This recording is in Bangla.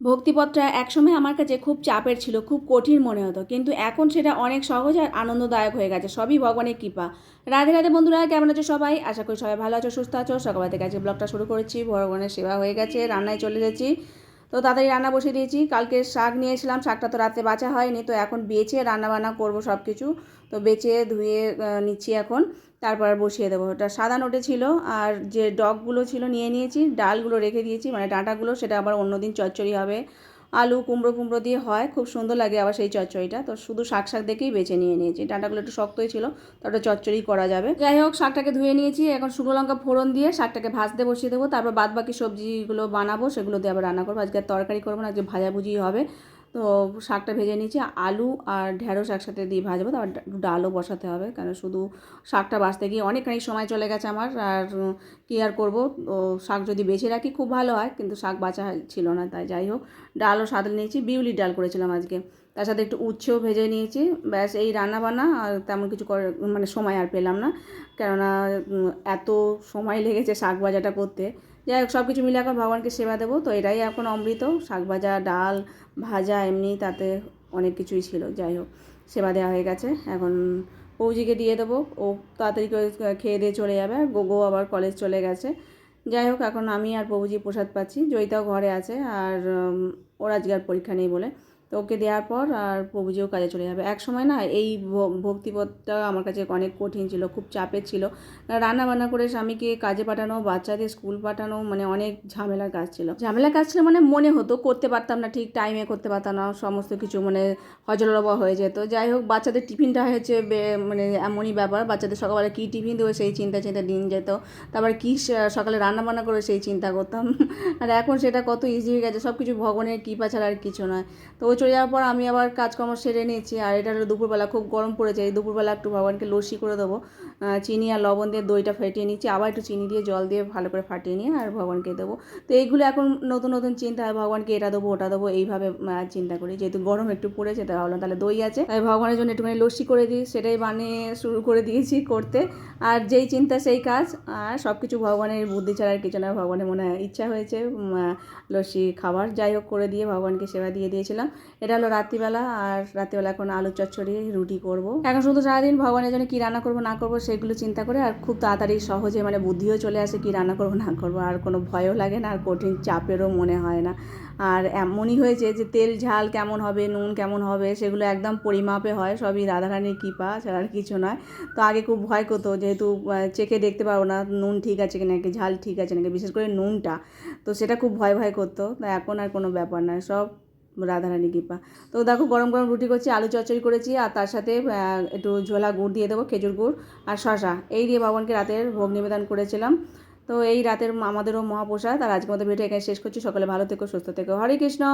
ভক্তিপথটা একসময় আমার কাছে খুব চাপের ছিল, খুব কঠিন মনে হতো। কিন্তু এখন সেটা অনেক সহজ আর আনন্দদায়ক হয়ে গেছে, সবই ভগবানের কৃপা। রাধে রাধে বন্ধুরা, কেমন আছো সবাই? আশা করি সবাই ভালো আছো, সুস্থ আছো। সকাল থেকে আজকে ব্লগটা শুরু করেছি, ভগবানের সেবা হয়ে গেছে, রান্নায় চলে গেছি তো তাড়াতাড়ি রান্না বসিয়ে দিয়েছি, কালকে শাক নিয়েছিলাম শাকটা তো রাতে বাঁচা হয়নি, তো এখন বেছে রান্না বান্না করব সব কিছু তো বেছে, ধুয়ে নিচ্ছি এখন। তারপর বসিয়ে দেবো। ওটা সাদা নোটে ছিল আর যে ডগগুলো ছিল নিয়ে নিয়েছি, ডালগুলো রেখে দিয়েছি মানে ডাঁটাগুলো, সেটা আবার অন্যদিন চচ্চড়ি হবে। আলু কুমড়ো কুমড়ো দিয়ে হয়, খুব সুন্দর লাগে আবার সেই চচ্চড়িটা। তো শুধু শাক শাক দেখেই বেছে নিয়ে নিয়েছি। ডাঁটাগুলো একটু শক্তই ছিল, তো ওটা চচ্চড়ি করা যাবে। যাই হোক, শাকটাকে ধুয়ে নিয়েছি। এখন শুকনো লঙ্কা ফোড়ন দিয়ে শাকটাকে ভাজতে বসিয়ে দেবো। তারপর বাদ বাকি সবজিগুলো বানাবো, সেগুলো দিয়ে আবার রান্না করব। আজকে তরকারি করব না, আজকে ভাজাভুজি হবে। তো শাকটা ভেজে নিয়েছি, আলু আর ঢেঁড়স একসাথে দিয়ে ভাজবো, তারপর ডালও বসাতে হবে কারণ শুধু শাকটা বাছতে গিয়ে অনেকখানি সময় চলে গেছে আমার, আর কী আর করব শাক যদি বেছে রাখি খুব ভালো হয়, কিন্তু শাক বাছা ছিল না, তাই যাই হোক, ডালও সাদা নিয়েছি, বিউলির ডাল করেছিলাম আজকে, তার সাথে একটু উচ্ছেও ভেজে নিয়েছি, ব্যাস এই রান্না বান্না আর তেমন কিছু মানে সময় আর পেলাম না, কেননা এত সময় লেগেছে শাক ভাজাটা করতে যাই হোক সব কিছু মিলে এখন ভগবানকে সেবা দেবো। তো এটাই এখন অমৃত। শাক ভাজা, ডাল, ভাজা এমনি তাতে অনেক কিছুই ছিল। যাই হোক, সেবা দেওয়া হয়ে গেছে। এখন পৌজিকে দিয়ে দেবো। ও তাড়াতাড়ি খেয়ে দিয়ে চলে যাবে। আর গোগো আবার কলেজ চলে গেছে। যাই হোক, এখন আমি আর প্রভুজি প্রসাদ পাচ্ছি। জয়িতাও ঘরে আছে। আর ওর আজকে আর পরীক্ষা নেই বলে। তো ওকে দেওয়ার পর আর প্রভুজিও কাজে চলে যাবে। এক সময় না এই ভক্তিপথটা আমার কাছে অনেক কঠিন ছিল, খুব চাপের ছিল। রান্না বান্না করে স্বামীকে কাজে পাঠানো, বাচ্চাদের স্কুল পাঠানো মানে অনেক ঝামেলার কাজ ছিল। ঝামেলার কাজ ছিল মানে মনে হতো, করতে পারতাম না ঠিক টাইমে করতে পারতাম না, সমস্ত কিছু মানে হজলরবা হয়ে যেত। যাই হোক, বাচ্চাদের টিফিনটা হয়েছে মানে এমনই ব্যাপার, বাচ্চাদের সকালবেলা কী টিফিন দেবো সেই চিন্তা চিন্তা দিন যেত। তারপর কী সকালে রান্না বান্না করে সেই চিন্তা করতাম। আর এখন সেটা কত ইজি হয়ে গেছে সব কিছু ভগবানের কৃপা ছাড়া আর কিছু নয়। তো চলে যাওয়ার পর আমি আবার কাজকর্ম সেরে নিয়েছি। আর এটা হলো দুপুরবেলা, খুব গরম পড়েছে। এই দুপুরবেলা একটু ভগবানকে লস্যি করে দেবো। চিনি আর লবণ দিয়ে দইটা ফেটিয়ে নিচ্ছি। আবার একটু চিনি দিয়ে জল দিয়ে ভালো করে ফাটিয়ে নিয়ে আর ভগবানকে দেবো। তো এইগুলো এখন নতুন নতুন চিন্তা হয় ভগবানকে এটা দেবো, ওটা দেবো, এইভাবে চিন্তা করি। যেহেতু গরম একটু পড়েছে, তাই ভাবলাম তাহলে দই আছে। তাই ভগবানের জন্য একটুখানি লস্যি করে দিই, সেটাই বানিয়ে শুরু করে দিয়েছি করতে। আর যেই চিন্তা, সেই কাজ, আর সব কিছু ভগবানের বুদ্ধি ছাড়া আর কিছু না। ভগবানের মনে ইচ্ছা হয়েছে লস্যি খাবার। যাই হোক, করে দিয়ে ভগবানকে সেবা দিয়ে দিয়েছিলাম। এটা হলো রাত্রিবেলা, আর রাত্রিবেলা এখন আলু চচ্চড়ি, রুটি করব। এখন শুধু সারাদিন ভগবানের জন্য কী রান্না করব, না করব সেগুলো চিন্তা করে আর খুব তাড়াতাড়ি সহজে মানে বুদ্ধিও চলে আসে কি রান্না করব, না করব, আর কোনো ভয়ও লাগে না আর কঠিন চাপেরও মনে হয় না। আর এমনই হয়েছে যে তেল, ঝাল কেমন হবে, নুন কেমন হবে, সেগুলো একদম পরিমাপে হয়, সবই রাধারানীর কৃপা ছাড়া আর কিছু নয়। তো আগে খুব ভয় করতো যেহেতু চেখে দেখতে পারব না নুন ঠিক আছে কি নাকি ঝাল ঠিক আছে নাকি, বিশেষ করে নুনটা। তো সেটা খুব ভয় ভয় করতো এখন আর কোনো ব্যাপার নয়, সব রাধারানী কৃপা। তো দেখো, গরম গরম রুটি করছি, আলু চচ্চড়ি করেছি, আর তার সাথে একটু ঝোলা গুড় দিয়ে দেবো, খেজুর গুড় আর শশা এই দিয়ে ভগবানকে রাতের ভোগ নিবেদন করেছিলাম। তো এই রাতের আমাদেরও মহাপ্রসাদ। আর আজকে আমাদের ভিডিও এখানে শেষ করছি। সকালে ভালো থেকো, সুস্থ থেকো। হরে কৃষ্ণ!